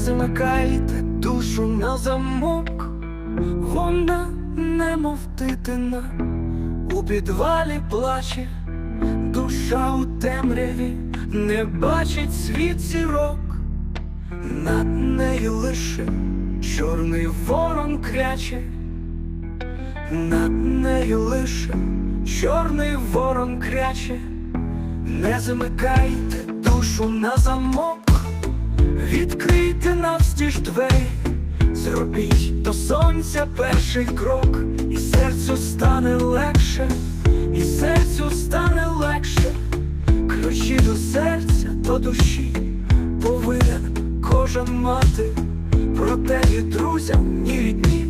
замикайте душу на замок, вона немов дитина, у підвалі плаче, душа у темряві. Не бачить світ зірок, над нею лише чорний ворон кряче, над нею лише чорний ворон кряче, не замикайте душу на замок. Відкрийте навстіж двері, зробіть до сонця перший крок, і серцю стане легше, і серцю стане легше, ключі до серця, до душі повинен кожен мати, проте і друзям, ні рідні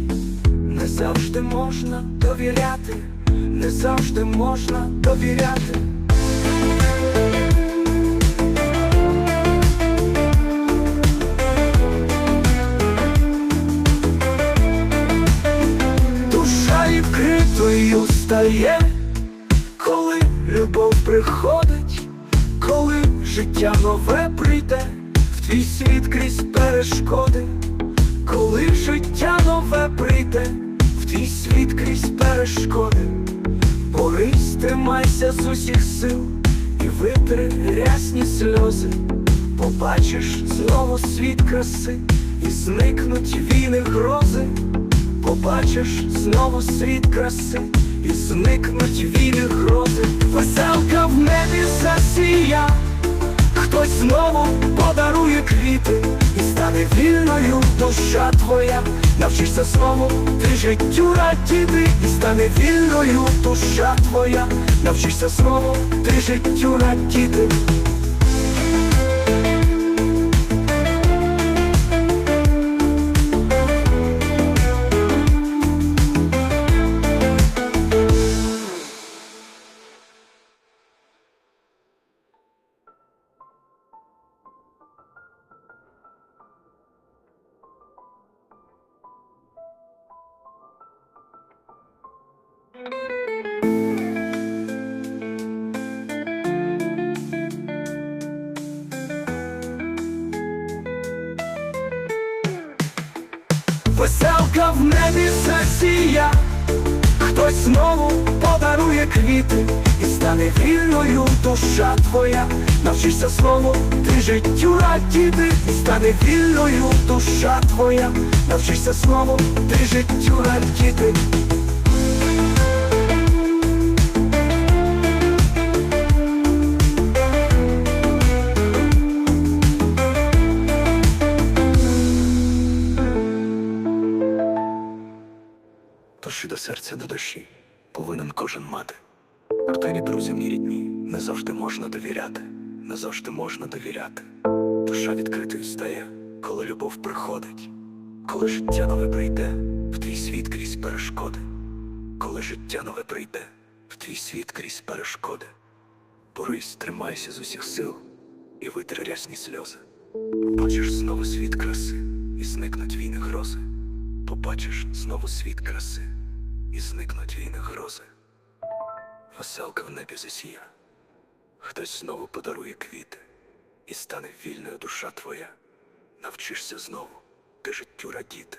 не завжди можна довіряти, не завжди можна довіряти. Стає, коли любов приходить, коли життя нове прийде, в твій світ крізь перешкоди, коли життя нове прийде, в твій світ крізь перешкоди, борись, тримайся з усіх сил і витри рясні сльози, побачиш знову світ краси, і зникнуть війни грози. Побачиш знову світ краси і зникнуть війни грози. Веселка в небі засія, хтось знову подарує квіти, і стане вільною душа твоя. Навчишся знову ти життю радіти, і стане вільною душа твоя. Навчишся знову ти життю радіти. Веселка в небі засія, хтось знову подарує квіти, і стане вільною душа твоя. Навчишся знову ти життю радіти, і стане вільною душа твоя. Навчишся знову ти життю радіти. Тож і до серця до душі повинен кожен мати. Артері друзям ні рідні не завжди можна довіряти, не завжди можна довіряти. Душа відкритою стає, коли любов приходить, коли життя нове прийде, в твій світ крізь перешкоди, коли життя нове прийде, в твій світ крізь перешкоди. Борись, тримайся з усіх сил і витри рясні сльози. Побачиш знову світ краси, і зникнуть війни грози. Побачиш знову світ краси, і зникнуть війни грози. Веселка в небі засія, хтось знову подарує квіти, і стане вільною душа твоя. Навчишся знову ти життю радіти.